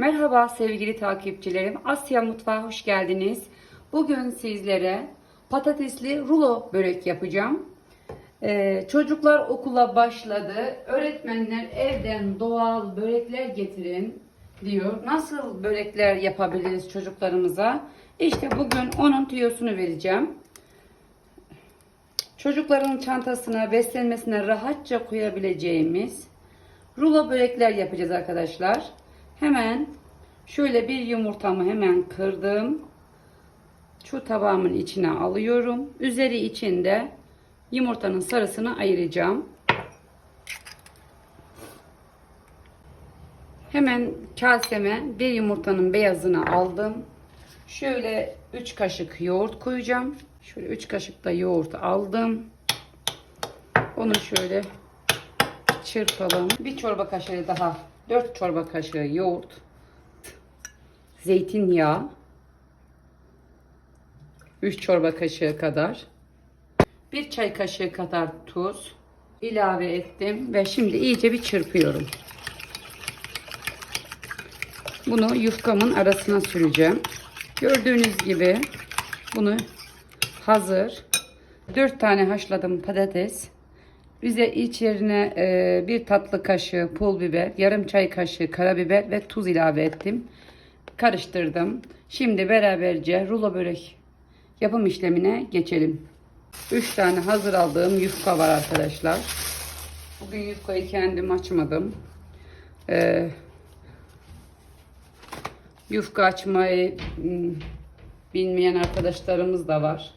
Merhaba sevgili takipçilerim. Asya Mutfağı hoş geldiniz. Bugün sizlere patatesli rulo börek yapacağım. Ee, çocuklar okula başladı. Öğretmenler evden doğal börekler getirin diyor. Nasıl börekler yapabiliriz çocuklarımıza? İşte bugün onun tüyosunu vereceğim. Çocukların çantasına, beslenmesine rahatça koyabileceğimiz rulo börekler yapacağız arkadaşlar. Hemen şöyle bir yumurtamı hemen kırdım. Şu tabağımın içine alıyorum. Üzeri içinde yumurtanın sarısını ayıracağım. Hemen kaseme bir yumurtanın beyazını aldım. Şöyle 3 kaşık yoğurt koyacağım. Şöyle 3 kaşık da yoğurt aldım. Onu şöyle çırpalım. Bir çorba kaşığı daha. 4 çorba kaşığı yoğurt. Zeytinyağı. 3 çorba kaşığı kadar. 1 çay kaşığı kadar tuz ilave ettim ve şimdi iyice bir çırpıyorum. Bunu yufkamın arasına süreceğim. Gördüğünüz gibi bunu hazır. 4 tane haşladım patates. Bize içerine e, bir tatlı kaşığı pul biber, yarım çay kaşığı karabiber ve tuz ilave ettim. Karıştırdım. Şimdi beraberce rulo börek yapım işlemine geçelim. 3 tane hazır aldığım yufka var arkadaşlar. Bugün yufkayı kendim açmadım. Ee, yufka açmayı hmm, bilmeyen arkadaşlarımız da var.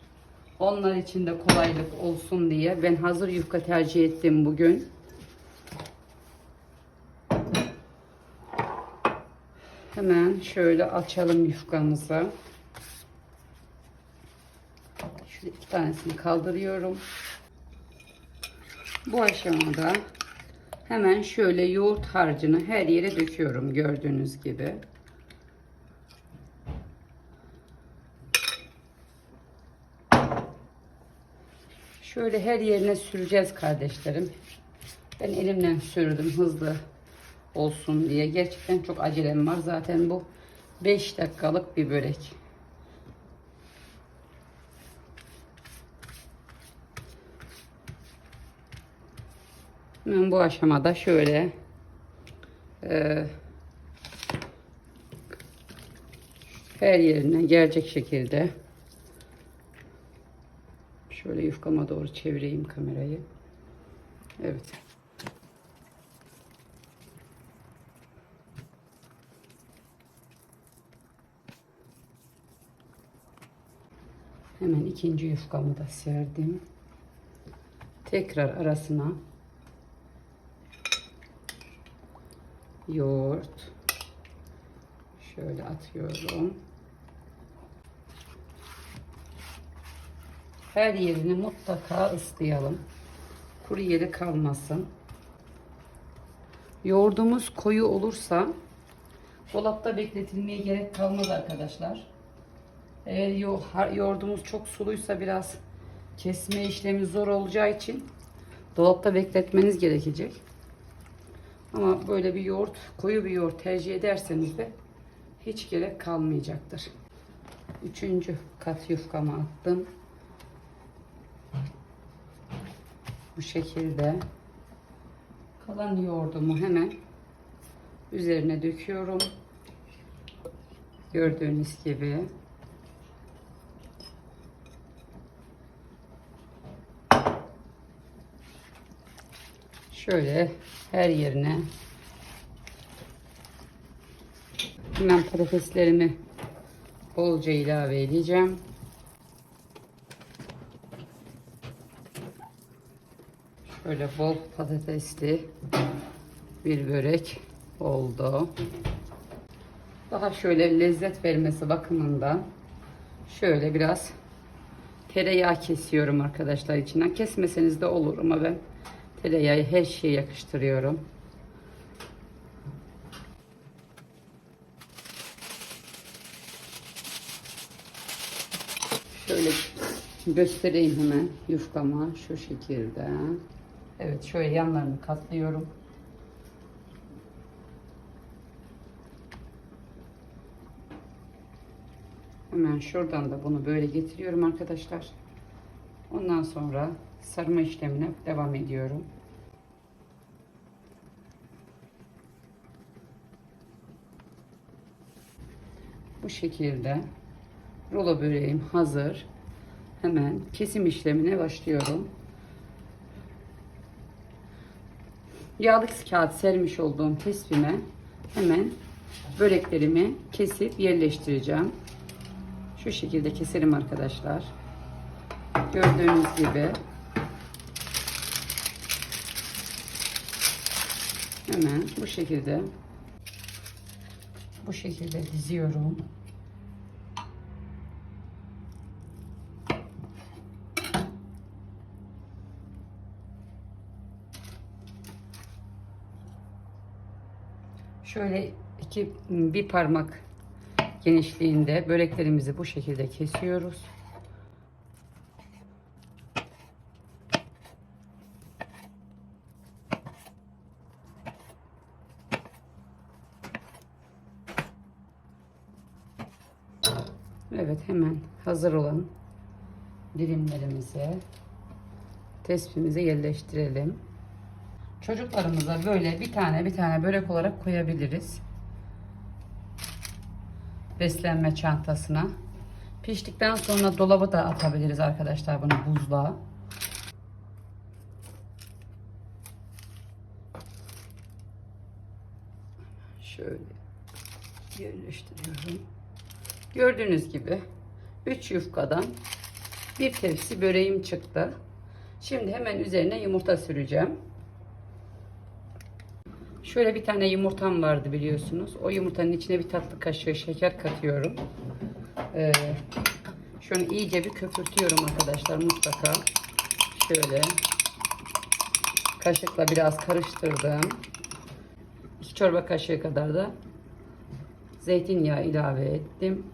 Onlar için de kolaylık olsun diye ben hazır yufka tercih ettim bugün. Hemen şöyle açalım yufkamızı. Şöyle iki tanesini kaldırıyorum. Bu aşamada hemen şöyle yoğurt harcını her yere döküyorum gördüğünüz gibi. Şöyle her yerine süreceğiz kardeşlerim. Ben elimle sürdüm hızlı olsun diye. Gerçekten çok acelem var. Zaten bu 5 dakikalık bir börek. Ben bu aşamada şöyle e, her yerine gelecek şekilde yufkama doğru çevireyim kamerayı. Evet. Hemen ikinci yufkamı da serdim. Tekrar arasına yoğurt şöyle atıyorum. Her yerini mutlaka ıslayalım. Kuru yeri kalmasın. Yoğurdumuz koyu olursa dolapta bekletilmeye gerek kalmaz arkadaşlar. Eğer yo yoğurdumuz çok suluysa biraz kesme işlemi zor olacağı için dolapta bekletmeniz gerekecek. Ama böyle bir yoğurt, koyu bir yoğurt tercih ederseniz de hiç gerek kalmayacaktır. Üçüncü kat yufkamı attım. Bu şekilde kalan yoğurdumu hemen üzerine döküyorum. Gördüğünüz gibi. Şöyle her yerine hemen patateslerimi bolca ilave edeceğim. Şöyle bol patatesli bir börek oldu. Daha şöyle lezzet vermesi bakımından şöyle biraz tereyağı kesiyorum arkadaşlar içinden. Kesmeseniz de olur ama ben tereyağı her şeye yakıştırıyorum. Şöyle göstereyim hemen yufkama şu şekilde. Evet şöyle yanlarını katlıyorum. Hemen şuradan da bunu böyle getiriyorum arkadaşlar. Ondan sonra sarma işlemine devam ediyorum. Bu şekilde rulo böreğim hazır. Hemen kesim işlemine başlıyorum. Yağlı kağıt sermiş olduğum tespime hemen böreklerimi kesip yerleştireceğim. Şu şekilde keselim arkadaşlar. Gördüğünüz gibi hemen bu şekilde bu şekilde diziyorum. Şöyle iki bir parmak genişliğinde böreklerimizi bu şekilde kesiyoruz. Evet hemen hazır olan dilimlerimizi tespimize yerleştirelim. Çocuklarımıza böyle bir tane bir tane börek olarak koyabiliriz. Beslenme çantasına. Piştikten sonra dolaba da atabiliriz arkadaşlar bunu buzluğa. Şöyle yerleştiriyorum. Gördüğünüz gibi 3 yufkadan bir tepsi böreğim çıktı. Şimdi hemen üzerine yumurta süreceğim. Şöyle bir tane yumurtam vardı biliyorsunuz. O yumurtanın içine bir tatlı kaşığı şeker katıyorum. Ee, şöyle iyice bir köpürtüyorum arkadaşlar mutlaka. Şöyle kaşıkla biraz karıştırdım. 2 çorba kaşığı kadar da zeytinyağı ilave ettim.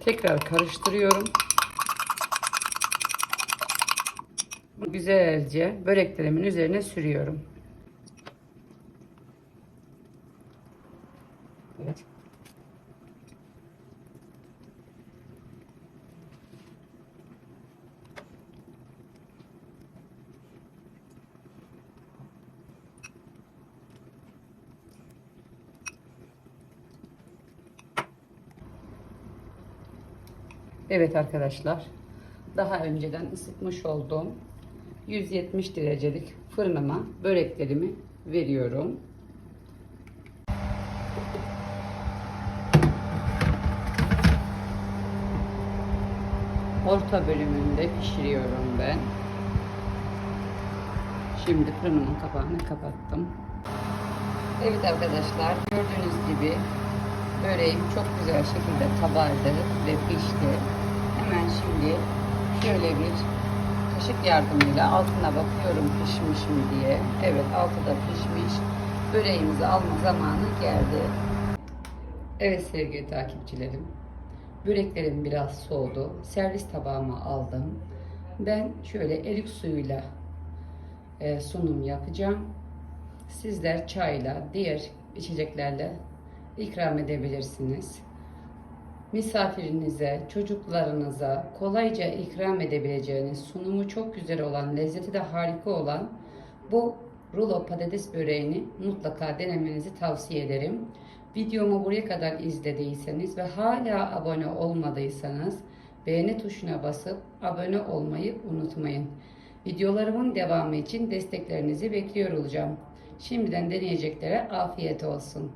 Tekrar karıştırıyorum. Güzelce böreklerimin üzerine sürüyorum. Evet arkadaşlar. Daha önceden ısıtmış olduğum 170 derecelik fırınıma böreklerimi veriyorum. Orta bölümünde pişiriyorum ben. Şimdi fırınımın kapağını kapattım. Evet arkadaşlar gördüğünüz gibi böreğim çok güzel şekilde kabardı ve pişti. Hemen şimdi şöyle bir kaşık yardımıyla altına bakıyorum pişmiş mi diye. Evet altı da pişmiş. Böreğimizi alma zamanı geldi. Evet sevgili takipçilerim. Böreklerim biraz soğudu. Servis tabağıma aldım. Ben şöyle erik suyuyla e, sunum yapacağım. Sizler çayla, diğer içeceklerle ikram edebilirsiniz. Misafirinize, çocuklarınıza kolayca ikram edebileceğiniz, sunumu çok güzel olan, lezzeti de harika olan bu rulo patates böreğini mutlaka denemenizi tavsiye ederim. Videomu buraya kadar izlediyseniz ve hala abone olmadıysanız beğeni tuşuna basıp abone olmayı unutmayın. Videolarımın devamı için desteklerinizi bekliyor olacağım. Şimdiden deneyeceklere afiyet olsun.